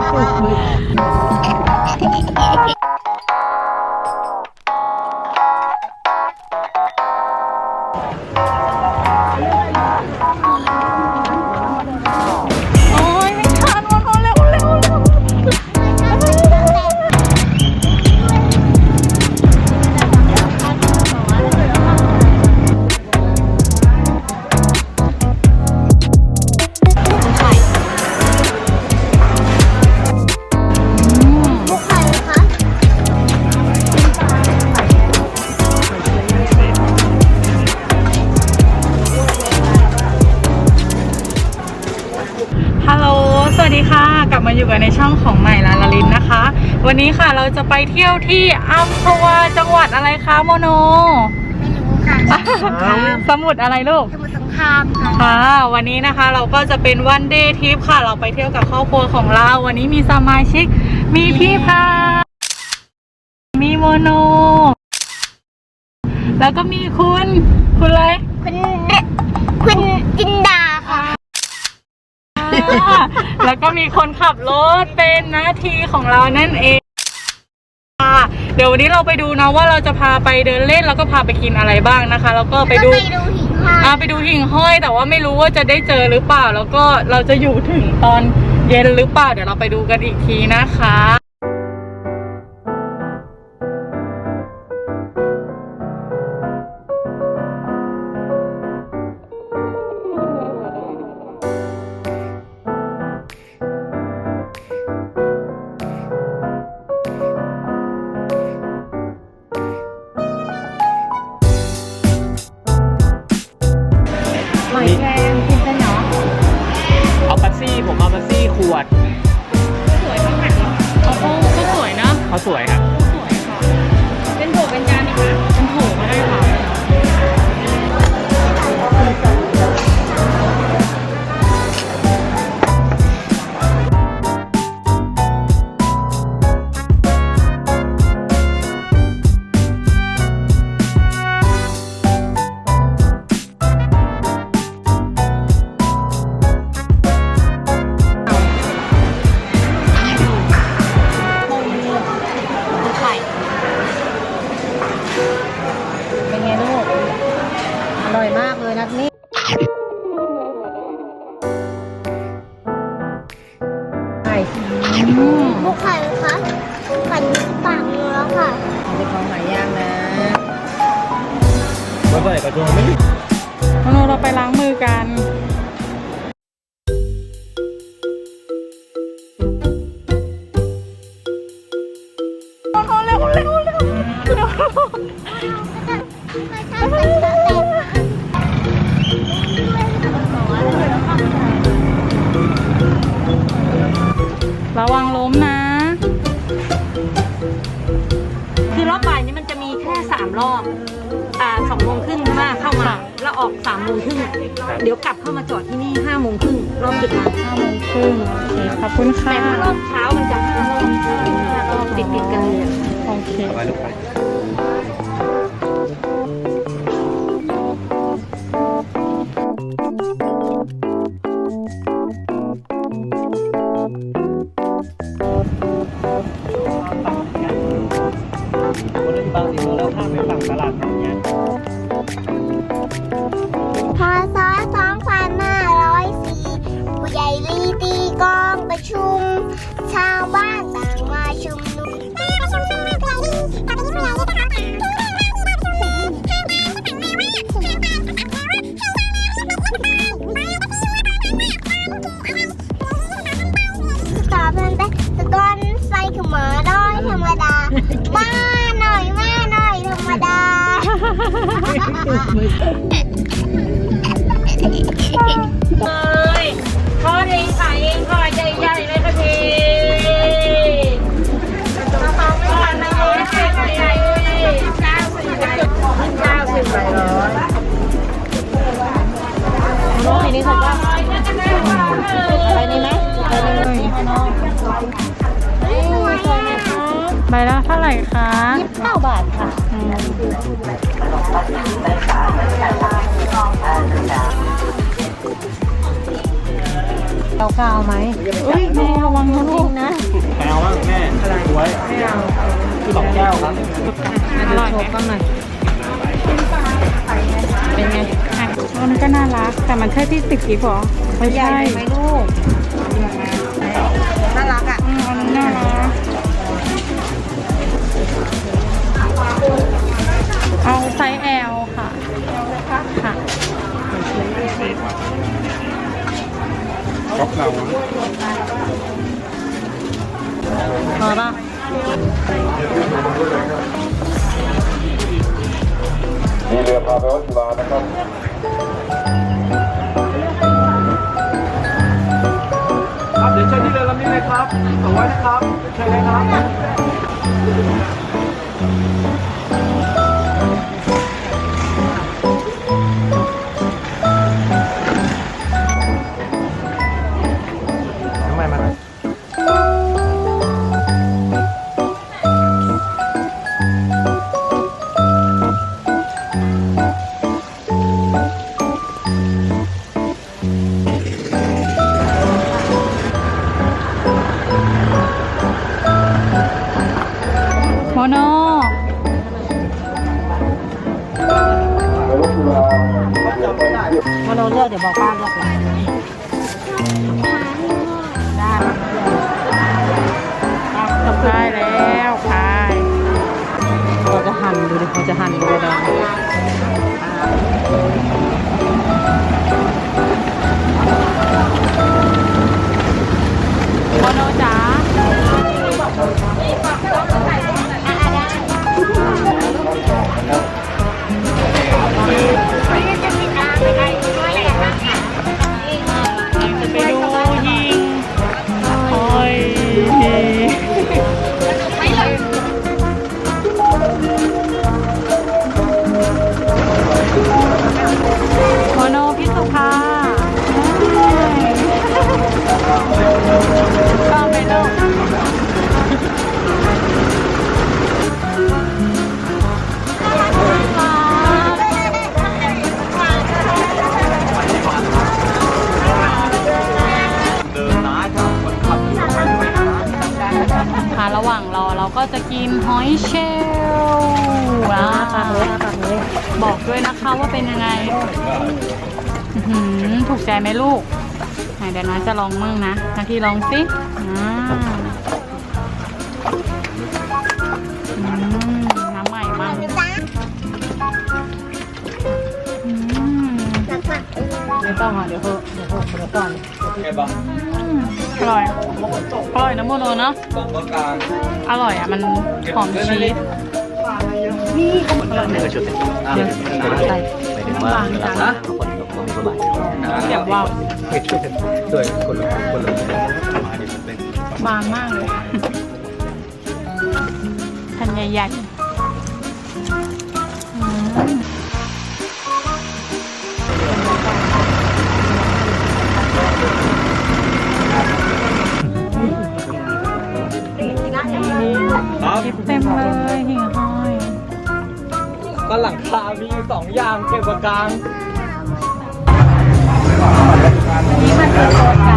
โในช่องของใหม่ลาลาลินนะคะ วันนี้ค่ะเราจะไปเที่ยวที่อัมพวาจังหวัดอะไรคะโมโน ไม่รู้ค่ะสมุทรอะไรลูก สมุทรสงครามค่ะค่ะ วันนี้นะคะเราก็จะเป็นวันเดย์ทริปค่ะ เราไปเที่ยวกับครอบครัวของเรา วันนี้มีสมาชิก มีพี่พา มีโมโน แล้วก็มีคุณ คุณอะไร คุณ คุณจินดาค่ะ แล้วก็มีคนขับรถเป็นหน้าที่ของเรานั่นเองค่ะเดี๋ยววันนี้เราไปดูนะว่าเราจะพาไปเดินเล่นแล้วก็พาไปกินอะไรบ้างนะคะ แล้วก็ไปดูแล้วก็ไปดูหิ่งห้อยอ่าไปดูหิ่งห้อย แต่ว่าไม่รู้ว่าจะได้เจอหรือเปล่า แล้วก็เราจะอยู่ถึงตอนเย็นหรือเปล่า เดี๋ยวเราไปดูกันอีกทีนะคะ ร่อยมากเลยนัดนี้ไข่อืมลูกไข่คะไข่ปากเนื้อค่ะเป็นของหายากนะเมื่อไหร่กระโจมไม่โมโนเราไปล้างมือกัน ออกสามโมงครึ่งเดี๋ยวกลับเข้ามาจอดที่นี่ห้าโมงครึ่งรอบสุดท้ายห้าโมงครึ่งโอเคขอบคุณค่ะแต่ถ้ารอบเช้ามันจะห้ารอบห้ารอบติดติดๆกันเลยอะ โอเค เอาไปลูกไปคนอื่นบางทีเราข้ามไปฝั่งตลาดอย่างเงี้ย เลยทอดเองขายเองทอดใหญ่ๆเลยค่ะพี่ทอดเลยใหญ่ๆเลยเก้าสิบใบเก้าสิบใบร้อยน้องอันนี้ถูกป่ะไปนี่ไหมไปนี่ไหมน้อง ใบละเท่าไหร่คะเก้าบาทค่ะอืมเราก็เอาไหมเอ้ยแม่ระวังนะลูกนะแมวบ้างแม่สวยไม่เอาคือสองแก้วครับมาดูโชว์กันหน่อยเป็นไงอะมันก็น่ารัก แต่มันใช่ที่ติดกีบหรอไม่ใหญ่ใช่ไหมลูก พอป่ะมีเรือพาไปวัดจุฬานะครับครับเดี๋ยวเชิญที่เรือลำนี้เลยครับสองร้อยนะครับเชิญเลยครับ เดี๋ยวบอกป้าเลือกเลยได้ได้แล้วคายเราจะหั่นดูดิเขาจะหั่นดูแดง กินหอยเชลล์นะปากเลยปากเลยบอกด้วยนะคะว่าเป็นยังไงอื้อหือถูกใจไหมลูกไหนเดี๋ยวน้าจะลองมั่งนะนาทีลองสิอ่า ไม่ต้องอะเดี๋ยวเถอะเดี๋ยวเถอะเดี๋ยวก่อนไงบ้างอืมอร่อยอร่อยนะโมโนเนาะกล่องกลางอร่อยอะมันหอมชีสนี่ก็ชุดอ่าใส่บางจังเสียบว่าวด้วยคนละคนละบางมากเลยแผ่นใหญ่ๆ สองอย่างเก็บกลาง นี่มันเป็นรถ